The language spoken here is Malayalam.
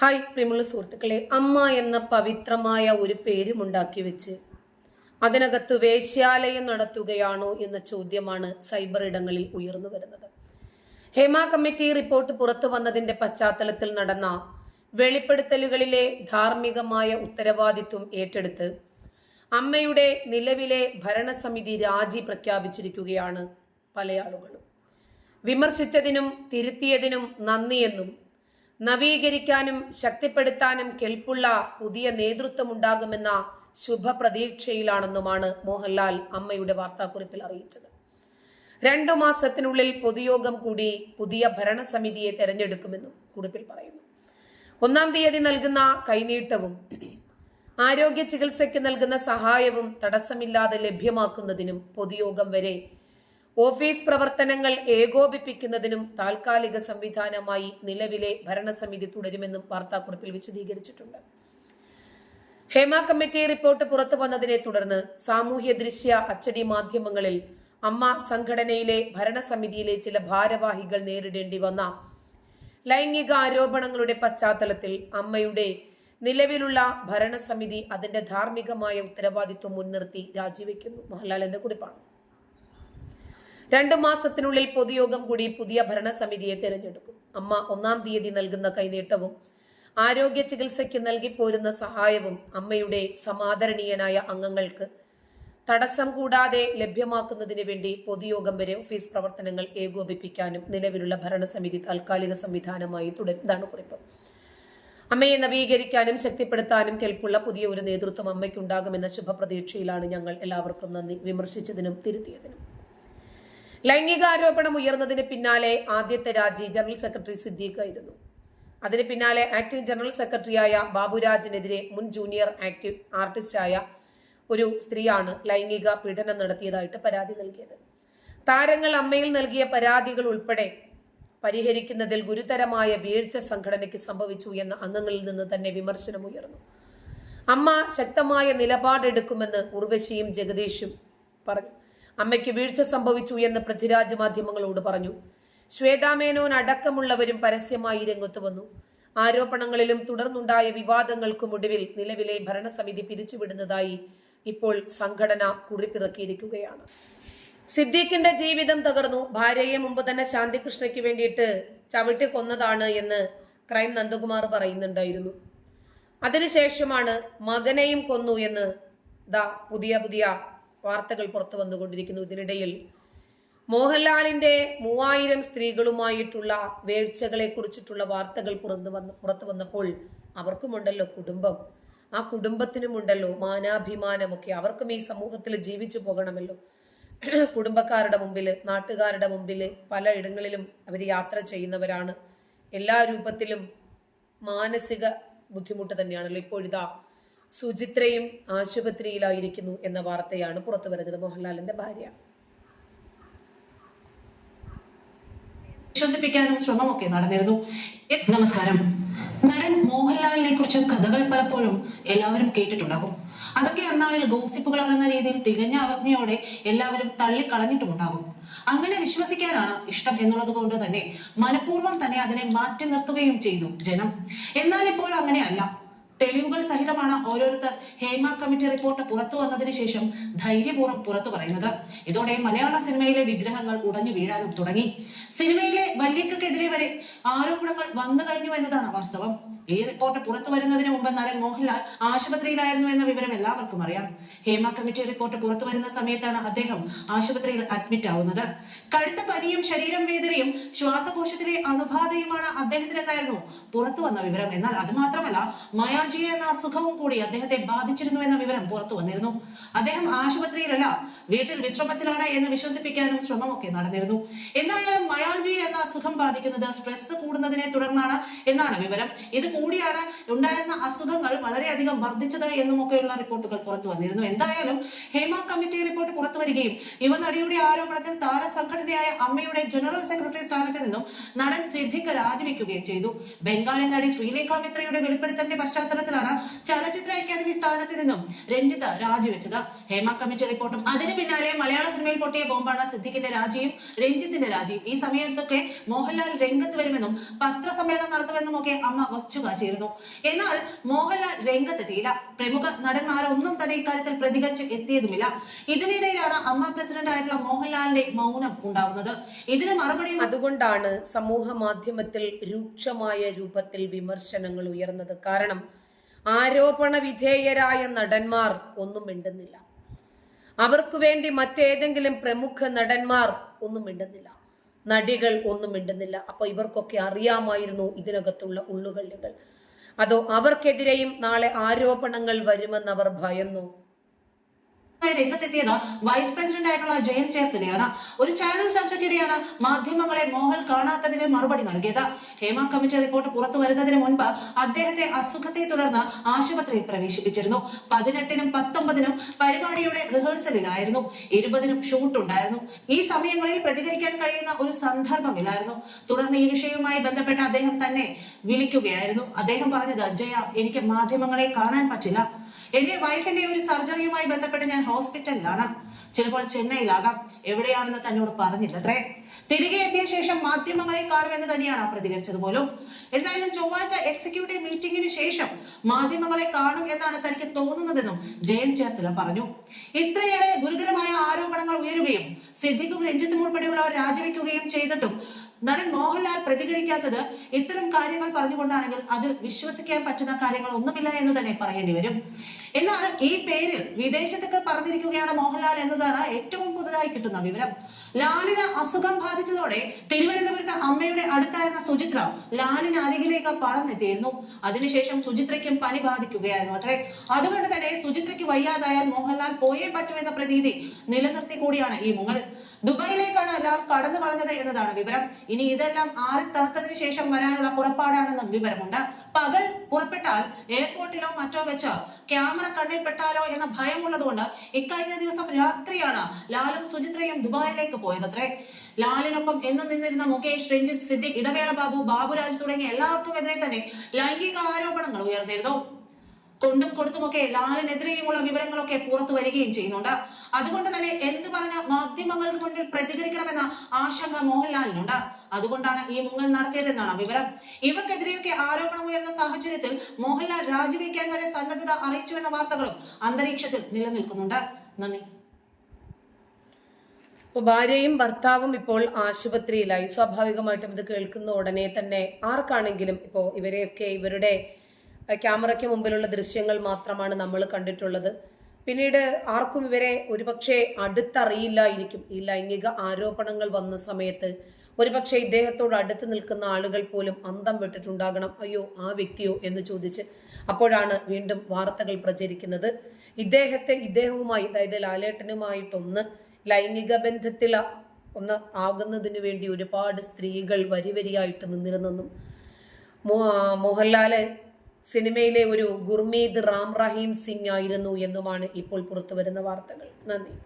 ഹായ് പ്രിയമുള്ള സുഹൃത്തുക്കളെ. അമ്മ എന്ന പവിത്രമായ ഒരു പേരും ഉണ്ടാക്കി വെച്ച് അതിനകത്ത് വേശ്യാലയം നടത്തുകയാണോ എന്ന ചോദ്യമാണ് സൈബർ ഇടങ്ങളിൽ ഉയർന്നു വരുന്നത്. ഹേമ കമ്മിറ്റി റിപ്പോർട്ട് പുറത്തു വന്നതിന്റെ പശ്ചാത്തലത്തിൽ നടന്ന വെളിപ്പെടുത്തലുകളിലെ ധാർമ്മികമായ ഉത്തരവാദിത്വം ഏറ്റെടുത്ത് അമ്മയുടെ നിലവിലെ ഭരണസമിതി രാജി പ്രഖ്യാപിച്ചിരിക്കുകയാണ് പല ആളുകളും. വിമർശിച്ചതിനും തിരുത്തിയതിനും നന്ദിയെന്നും നവീകരിക്കാനും ശക്തിപ്പെടുത്താനും കെൽപ്പുള്ള പുതിയ നേതൃത്വമുണ്ടാകുമെന്ന ശുഭപ്രതീക്ഷയിലാണെന്നുമാണ് മോഹൻലാൽ അമ്മയുടെ വാർത്താക്കുറിപ്പിൽ അറിയിച്ചത്. രണ്ടു മാസത്തിനുള്ളിൽ പൊതുയോഗം കൂടി പുതിയ ഭരണസമിതിയെ തെരഞ്ഞെടുക്കുമെന്നും കുറിപ്പിൽ പറയുന്നു. ഒന്നാം തീയതി നൽകുന്ന കൈനീട്ടവും ആരോഗ്യ ചികിത്സയ്ക്ക് നൽകുന്ന സഹായവും തടസ്സമില്ലാതെ ലഭ്യമാക്കുന്നതിനും പൊതുയോഗം വരെ ഓഫീസ് പ്രവർത്തനങ്ങൾ ഏകോപിപ്പിക്കുന്നതിനും താൽക്കാലിക സംവിധാനമായി നിലവിലെ ഭരണസമിതി തുടരുമെന്നും വാർത്താക്കുറിപ്പിൽ വിശദീകരിച്ചിട്ടുണ്ട്. ഹേമ കമ്മിറ്റി റിപ്പോർട്ട് പുറത്തു വന്നതിനെ തുടർന്ന് സാമൂഹ്യ ദൃശ്യ അച്ചടി മാധ്യമങ്ങളിൽ അമ്മ സംഘടനയിലെ ഭരണസമിതിയിലെ ചില ഭാരവാഹികൾ നേരിടേണ്ടി വന്ന ലൈംഗിക ആരോപണങ്ങളുടെ പശ്ചാത്തലത്തിൽ അമ്മയുടെ നിലവിലുള്ള ഭരണസമിതി അതിന്റെ ധാർമ്മികമായ ഉത്തരവാദിത്വം മുൻനിർത്തി രാജിവെക്കുന്നു. മോഹൻലാലിന്റെ കുറിപ്പാണ്. രണ്ടു മാസത്തിനുള്ളിൽ പൊതുയോഗം കൂടി പുതിയ ഭരണസമിതിയെ തിരഞ്ഞെടുക്കും. അമ്മ ഒന്നാം തീയതി നൽകുന്ന കൈനീട്ടവും ആരോഗ്യ ചികിത്സയ്ക്ക് നൽകിപ്പോരുന്ന സഹായവും അമ്മയുടെ സമാദരണീയനായ അംഗങ്ങൾക്ക് തടസ്സം കൂടാതെ ലഭ്യമാക്കുന്നതിന് വേണ്ടി പൊതുയോഗം വരെ ഓഫീസ് പ്രവർത്തനങ്ങൾ ഏകോപിപ്പിക്കാനും നിലവിലുള്ള ഭരണസമിതി താൽക്കാലിക സംവിധാനമായി തുടരുന്നതാണ് കുറിപ്പ്. അമ്മയെ നവീകരിക്കാനും ശക്തിപ്പെടുത്താനും കെൽപ്പുള്ള പുതിയ ഒരു നേതൃത്വം അമ്മയ്ക്കുണ്ടാകുമെന്ന ശുഭപ്രതീക്ഷയിലാണ് ഞങ്ങൾ എല്ലാവർക്കും നന്ദി. വിമർശിച്ചതിനും തിരുത്തിയതിനും. ലൈംഗികാരോപണം ഉയർന്നതിന് പിന്നാലെ ആദ്യത്തെ രാജി ജനറൽ സെക്രട്ടറി സിദ്ദീഖ് ആയിരുന്നു. അതിന് പിന്നാലെ ആക്ടിംഗ് ജനറൽ സെക്രട്ടറിയായ ബാബുരാജിനെതിരെ മുൻ ജൂനിയർ ആക്ടീവ് ആർട്ടിസ്റ്റായ ഒരു സ്ത്രീയാണ് ലൈംഗിക പീഡനം നടത്തിയതായിട്ട് പരാതി നൽകിയത്. താരങ്ങൾ അമ്മയിൽ നൽകിയ പരാതികൾ ഉൾപ്പെടെ പരിഹരിക്കുന്നതിൽ ഗുരുതരമായ വീഴ്ച സംഘടനയ്ക്ക് സംഭവിച്ചു എന്ന അംഗങ്ങളിൽ നിന്ന് തന്നെ വിമർശനം ഉയർന്നു. അമ്മ ശക്തമായ നിലപാടെടുക്കുമെന്ന് ഉർവശിയും ജഗദീഷും പറഞ്ഞു. അമ്മയ്ക്ക് വീഴ്ച സംഭവിച്ചു എന്ന് പൃഥ്വിരാജ് മാധ്യമങ്ങളോട് പറഞ്ഞു. ശ്വേതാമേനോൻ അടക്കമുള്ളവരും പരസ്യമായി രംഗത്തു വന്നു. ആരോപണങ്ങളിലും തുടർന്നുണ്ടായ വിവാദങ്ങൾക്കും ഒടുവിൽ നിലവിലെ ഭരണസമിതി പിരിച്ചുവിടുന്നതായി ഇപ്പോൾ സംഘടന കുറിപ്പിറക്കിയിരിക്കുകയാണ്. സിദ്ദീഖിന്റെ ജീവിതം തകർന്നു. ഭാര്യയെ മുമ്പ് തന്നെ ശാന്തികൃഷ്ണയ്ക്ക് വേണ്ടിയിട്ട് ചവിട്ടി കൊന്നതാണ് എന്ന് ക്രൈം നന്ദകുമാർ പറയുന്നുണ്ടായിരുന്നു. അതിനുശേഷമാണ് മകനെയും കൊന്നു എന്ന് ദാ പുതിയ പുതിയ വാർത്തകൾ പുറത്തു വന്നുകൊണ്ടിരിക്കുന്നു. ഇതിനിടയിൽ മോഹൻലാലിന്റെ മൂവായിരം സ്ത്രീകളുമായിട്ടുള്ള വേഴ്ചകളെ കുറിച്ചിട്ടുള്ള വാർത്തകൾ പുറത്തു വന്ന് പുറത്തു വന്നപ്പോൾ അവർക്കുമുണ്ടല്ലോ കുടുംബം. ആ കുടുംബത്തിനുമുണ്ടല്ലോ മാനാഭിമാനമൊക്കെ. അവർക്കും ഈ സമൂഹത്തിൽ ജീവിച്ചു പോകണമല്ലോ. കുടുംബക്കാരുടെ മുമ്പിൽ നാട്ടുകാരുടെ മുമ്പിൽ പലയിടങ്ങളിലും അവർ യാത്ര ചെയ്യുന്നവരാണ്. എല്ലാ രൂപത്തിലും മാനസിക ബുദ്ധിമുട്ട് തന്നെയാണല്ലോ ഇപ്പോഴിതാ സുചിത്രയും ആശുപത്രിയിലായിരിക്കുന്നു എന്ന വാർത്തയാണ് പുറത്തു വരുന്നത്. മോഹൻലാലിന്റെ ഭാര്യ. വിശ്വസിപ്പിക്കാനും ശ്രമമൊക്കെ നടന്നിരുന്നു. നമസ്കാരം. നടൻ മോഹൻലാലിനെ കുറിച്ച് കഥകൾ പലപ്പോഴും എല്ലാവരും കേട്ടിട്ടുണ്ടാകും. അതൊക്കെ അന്നാളിൽ ഗോസിപ്പുകൾ എന്ന രീതിയിൽ തികഞ്ഞ അവജ്ഞയോടെ എല്ലാവരും തള്ളിക്കളഞ്ഞിട്ടുമുണ്ടാകും. അങ്ങനെ വിശ്വസിക്കാനാണ് ഇഷ്ടം എന്നുള്ളത് കൊണ്ട് തന്നെ മനഃപൂർവം തന്നെ അതിനെ മാറ്റി നിർത്തുകയും ചെയ്തു ജനം. എന്നാൽ ഇപ്പോൾ അങ്ങനെയല്ല. തെളിവുകൾ സഹിതമാണ് ഓരോരുത്തർ ഹേമ കമ്മിറ്റി റിപ്പോർട്ട് പുറത്തു വന്നതിന് ശേഷം ധൈര്യപൂർവം പുറത്തു പറയുന്നത്. ഇതോടെ മലയാള സിനിമയിലെ വിഗ്രഹങ്ങൾ ഉടഞ്ഞു വീഴാനും തുടങ്ങി. സിനിമയിലെ വല്യക്കെതിരെ വരെ ആരോപണങ്ങൾ വന്നു കഴിഞ്ഞു എന്നതാണ് വാസ്തവം. ഈ റിപ്പോർട്ട് പുറത്തു വരുന്നതിന് മുമ്പ് നടൻ മോഹൻലാൽ ആശുപത്രിയിലായിരുന്നു എന്ന വിവരം എല്ലാവർക്കും അറിയാം. ഹേമ കമ്മിറ്റി റിപ്പോർട്ട് പുറത്തു വരുന്ന സമയത്താണ് അദ്ദേഹം ആശുപത്രിയിൽ അഡ്മിറ്റ് ആവുന്നത്. കടുത്ത പനിയും ശരീരം വേദനയും ശ്വാസകോശത്തിലെ അണുബാധയുമാണ് അദ്ദേഹത്തിനെന്നായിരുന്നു പുറത്തു വന്ന വിവരം. എന്നാൽ അത് മാത്രമല്ല മയാജിയ എന്ന അസുഖവും കൂടി അദ്ദേഹത്തെ ബാധിച്ചിരുന്നു എന്ന വിവരം പുറത്തു വന്നിരുന്നു. അദ്ദേഹം ആശുപത്രിയിലല്ല വീട്ടിൽ വിശ്രമത്തിലാണ് എന്ന് വിശ്വസിപ്പിക്കാനും ശ്രമമൊക്കെ നടന്നിരുന്നു. എന്തായാലും മയാൾജി എന്ന അസുഖം ബാധിക്കുന്നത് സ്ട്രെസ് കൂടുന്നതിനെ തുടർന്നാണ് എന്നാണ് വിവരം. ഇത് കൂടിയാണ് ഉണ്ടായിരുന്ന അസുഖങ്ങൾ വളരെയധികം വർദ്ധിച്ചത് എന്നുമൊക്കെയുള്ള റിപ്പോർട്ടുകൾ പുറത്തു വന്നിരുന്നു. എന്തായാലും ഹേമ കമ്മിറ്റി റിപ്പോർട്ട് പുറത്തു വരികയും യുവനടിയുടെ ആരോപണത്തിൽ താരസംഘടനയായ അമ്മയുടെ ജനറൽ സെക്രട്ടറി സ്ഥാനത്ത് നിന്നും നടൻ സിദ്ദിഖ് രാജിവെക്കുകയും ചെയ്തു. ബംഗാളി നടി ശ്രീലേഖ മിത്രയുടെ വെളിപ്പെടുത്തലിന്റെ പശ്ചാത്തലത്തിലാണ് ചലച്ചിത്ര അക്കാദമി സ്ഥാനം സ്ഥാനത്ത് നിന്നും രഞ്ജിത്ത് രാജിവെച്ചത്. ഹേമ കമ്മിറ്റി റിപ്പോർട്ടും അതിന് പിന്നാലെ മലയാള സിനിമയിൽ പൊട്ടിയ ബോംബാണ് സിദ്ദിഖിന്റെ രാജിയും രഞ്ജിത്തിന്റെ രാജിയും. ഈ സമയത്തൊക്കെ മോഹൻലാൽ രംഗത്ത് വരുമെന്നും പത്രസമ്മേളനം നടത്തുമെന്നും ഒക്കെ അമ്മ വച്ചുകാച്ചിരുന്നു എന്നാൽ മോഹൻലാൽ രംഗത്തെത്തിയില്ല. പ്രമുഖ നടന്മാരൊന്നും തന്നെ ഇക്കാര്യത്തിൽ പ്രതികരിച്ച് എത്തിയതുമില്ല. ഇതിനിടയിലാണ് അമ്മ പ്രസിഡന്റ് ആയിട്ടുള്ള മോഹൻലാലിന്റെ മൗനം ഉണ്ടാകുന്നത് ഇതിന് മറുപടി അതുകൊണ്ടാണ് സമൂഹ മാധ്യമത്തിൽ രൂക്ഷമായ രൂപത്തിൽ വിമർശനങ്ങൾ ഉയർന്നത്. കാരണം ആരോപണ വിധേയരായ നടന്മാർ ഒന്നും മിണ്ടുന്നില്ല. അവർക്ക് വേണ്ടി മറ്റേതെങ്കിലും പ്രമുഖ നടന്മാർ ഒന്നും മിണ്ടുന്നില്ല. നടികൾ ഒന്നും മിണ്ടുന്നില്ല. അപ്പൊ ഇവർക്കൊക്കെ അറിയാമായിരുന്നു ഇതിനകത്തുള്ള ഉള്ളുകള്ളികൾ. അതോ അവർക്കെതിരെയും നാളെ ആരോപണങ്ങൾ വരുമെന്ന് അവർ ഭയന്നു? രംഗത്തെത്തിയത് വൈസ് പ്രസിഡന്റ് ആയിട്ടുള്ള ജയൻ ചേർത്തലയാണ്. ഒരു ചാനൽ ചർച്ചയ്ക്കിടെയാണ് മാധ്യമങ്ങളെ മോഹൻ കാണാത്തതിന് മറുപടി നൽകിയത്. ഹേമ കമ്മിറ്റി റിപ്പോർട്ട് പുറത്തു വരുന്നതിന് മുൻപ് അദ്ദേഹത്തെ അസുഖത്തെ തുടർന്ന് ആശുപത്രിയിൽ പ്രവേശിപ്പിച്ചിരുന്നു. പതിനെട്ടിനും പത്തൊമ്പതിനും പരിപാടിയുടെ റിഹേഴ്സലിലായിരുന്നു. ഇരുപതിനും ഷൂട്ട് ഉണ്ടായിരുന്നു ഈ സമയങ്ങളിൽ പ്രതികരിക്കാൻ കഴിയുന്ന ഒരു സന്ദർഭമില്ലായിരുന്നു. തുടർന്ന് ഈ വിഷയവുമായി ബന്ധപ്പെട്ട് അദ്ദേഹം തന്നെ വിളിക്കുകയായിരുന്നു. അദ്ദേഹം പറഞ്ഞത് ജയ എനിക്ക് മാധ്യമങ്ങളെ കാണാൻ പറ്റില്ല. എന്റെ വൈഫിന്റെ ഒരു സർജറിയുമായി ബന്ധപ്പെട്ട് ഞാൻ ഹോസ്പിറ്റലിലാണ് ചിലപ്പോൾ ചെന്നൈയിലാകാം. എവിടെയാണെന്ന് തന്നോട് പറഞ്ഞില്ലത്രേ. തിരികെ എത്തിയ ശേഷം മാധ്യമങ്ങളെ കാണുമെന്ന് തന്നെയാണ് പ്രതികരിച്ചത് പോലും. എന്തായാലും ചൊവ്വാഴ്ച എക്സിക്യൂട്ടീവ് മീറ്റിംഗിന് ശേഷം മാധ്യമങ്ങളെ കാണും എന്നാണ് തനിക്ക് തോന്നുന്നതെന്നും ജയൻ ചേർത്തല പറഞ്ഞു. ഇത്രയേറെ ഗുരുതരമായ ആരോപണങ്ങൾ ഉയരുകയും സിദ്ദിഖും രഞ്ജിത്തും ഉൾപ്പെടെയുള്ളവർ രാജിവെക്കുകയും ചെയ്തിട്ടും നടൻ മോഹൻലാൽ പ്രതികരിക്കാത്തത് ഇത്തരം കാര്യങ്ങൾ പറഞ്ഞുകൊണ്ടാണെങ്കിൽ അത് വിശ്വസിക്കാൻ പറ്റുന്ന കാര്യങ്ങൾ ഒന്നുമില്ല എന്ന് തന്നെ പറയേണ്ടി വരും. എന്നാൽ ഈ പേരിൽ വിദേശത്തൊക്കെ പറഞ്ഞിരിക്കുകയാണ് മോഹൻലാൽ എന്നതാണ് ഏറ്റവും പുതുതായി കിട്ടുന്ന വിവരം. ലാലിന് അസുഖം ബാധിച്ചതോടെ തിരുവനന്തപുരത്ത് അമ്മയുടെ അടുത്തായിരുന്ന സുചിത്ര ലാലിന് അരികിലേക്ക് പറന്നെത്തിയിരുന്നു. അതിനുശേഷം സുചിത്രയ്ക്കും പനി ബാധിക്കുകയായിരുന്നു അത്രേ. അതുകൊണ്ട് തന്നെ സുചിത്രയ്ക്ക് വയ്യാതായാൽ മോഹൻലാൽ പോയേ പറ്റൂ എന്ന പ്രതീതി നിലനിർത്തി കൂടിയാണ് ഈ മുങ്ങൽ. ദുബായിലേക്കാണ് എല്ലാവരും കടന്നു കളഞ്ഞത് എന്നതാണ് വിവരം. ഇനി ഇതെല്ലാം ആറി തണുത്തതിന് ശേഷം വരാനുള്ള പുറപ്പാടാണെന്നും വിവരമുണ്ട്. പകൽ പുറപ്പെട്ടാൽ എയർപോർട്ടിലോ മറ്റോ വെച്ച് ക്യാമറ കണ്ണിൽ പെട്ടാലോ എന്ന ഭയമുള്ളതുകൊണ്ട് ഇക്കഴിഞ്ഞ ദിവസം രാത്രിയാണ് ലാലും സുചിത്രയും ദുബായിലേക്ക് പോയതത്രേ. ലാലിനൊപ്പം എന്ന് നിന്നിരുന്ന മുകേഷ് രഞ്ജിത്ത് സിദ്ദിഖ് ഇടവേള ബാബു ബാബുരാജ് തുടങ്ങിയ എല്ലാവർക്കും എതിരെ തന്നെ ലൈംഗിക ആരോപണങ്ങൾ ഉയർന്നിരുന്നു. കൊണ്ടും കൊടുത്തുമൊക്കെ ലാലിനെതിരെയുമുള്ള വിവരങ്ങളൊക്കെ പുറത്തു വരികയും ചെയ്യുന്നുണ്ട്. അതുകൊണ്ട് തന്നെ എന്ത് പറഞ്ഞ മാധ്യമങ്ങൾക്ക് മുന്നിൽ പ്രതികരിക്കണമെന്ന ആശങ്ക മോഹൻലാലിനുണ്ട്. അതുകൊണ്ടാണ് ഈ മുങ്ങൽ നടത്തിയത് എന്നാണ് വിവരം. ഇവർക്കെതിരെയൊക്കെ ആരോപണം ഉയർന്ന സാഹചര്യത്തിൽ മോഹൻലാൽ രാജിവെക്കാൻ വരെ സന്നദ്ധത അറിയിച്ചു എന്ന വാർത്തകളും അന്തരീക്ഷത്തിൽ നിലനിൽക്കുന്നുണ്ട്. നന്ദി. ഇപ്പൊ ഭാര്യയും ഭർത്താവും ഇപ്പോൾ ആശുപത്രിയിലായി. സ്വാഭാവികമായിട്ടും ഇത് കേൾക്കുന്ന ഉടനെ തന്നെ ആർക്കാണെങ്കിലും ഇപ്പോൾ ഇവരെയൊക്കെ ഇവരുടെ ക്യാമറയ്ക്ക് മുമ്പിലുള്ള ദൃശ്യങ്ങൾ മാത്രമാണ് നമ്മൾ കണ്ടിട്ടുള്ളത്. പിന്നീട് ആർക്കും ഇവരെ ഒരുപക്ഷെ അടുത്തറിയില്ലായിരിക്കും. ഈ ലൈംഗിക ആരോപണങ്ങൾ വന്ന സമയത്ത് ഒരുപക്ഷെ ഇദ്ദേഹത്തോട് അടുത്ത് നിൽക്കുന്ന ആളുകൾ പോലും അന്തം വിട്ടിട്ടുണ്ടാകണം. അയ്യോ ആ വ്യക്തിയോ എന്ന് ചോദിച്ച് അപ്പോഴാണ് വീണ്ടും വാർത്തകൾ പ്രചരിക്കുന്നത്. ഇദ്ദേഹത്തെ ഇദ്ദേഹവുമായി അതായത് ലാലേട്ടനുമായിട്ടൊന്ന് ലൈംഗിക ബന്ധത്തിൽ ഒന്ന് ആകുന്നതിന് വേണ്ടി ഒരുപാട് സ്ത്രീകൾ വരിവരിയായിട്ട് നിന്നിരുന്നെന്നും മോഹൻലാൽ സിനിമയിലെ ഒരു ഗുർമീത് റാം റഹീം സിംഗ് ആയിരുന്നു എന്നുമാണ് ഇപ്പോൾ പുറത്തു വരുന്ന വാർത്തകൾ. നന്ദി.